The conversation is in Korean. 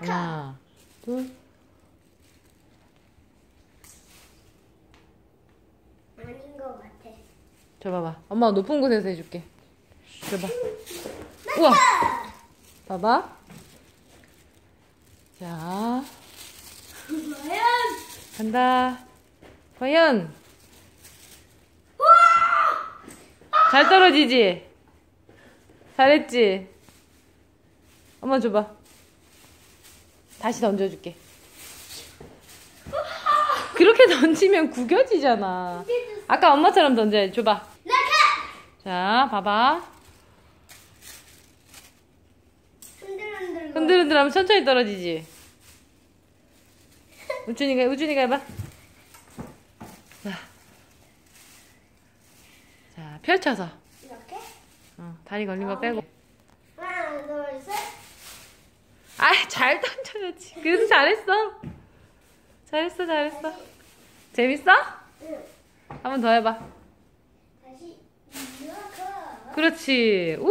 하나, 둘. 아닌 것 같아. 저 봐봐. 엄마가 높은 곳에서 해줄게. 줘봐. 우와! 봐봐. 자, 과연? 간다. 과연! 잘 떨어지지? 잘했지? 엄마 줘봐. 다시 던져줄게. 그렇게 던지면 구겨지잖아. 아까 엄마처럼 던져야지. 줘봐. 자, 봐봐. 흔들흔들. 흔들흔들 하면 천천히 떨어지지. 우준이가, 우준이가 해봐. 자. 자, 펼쳐서. 이렇게? 어, 다리 걸린 거 빼고. 하나, 둘, 셋. 아, 잘 던져야지. 그래도 잘했어. 잘했어, 잘했어. 재밌어? 응. 한번 더 해봐. 다시. 그렇지. 우!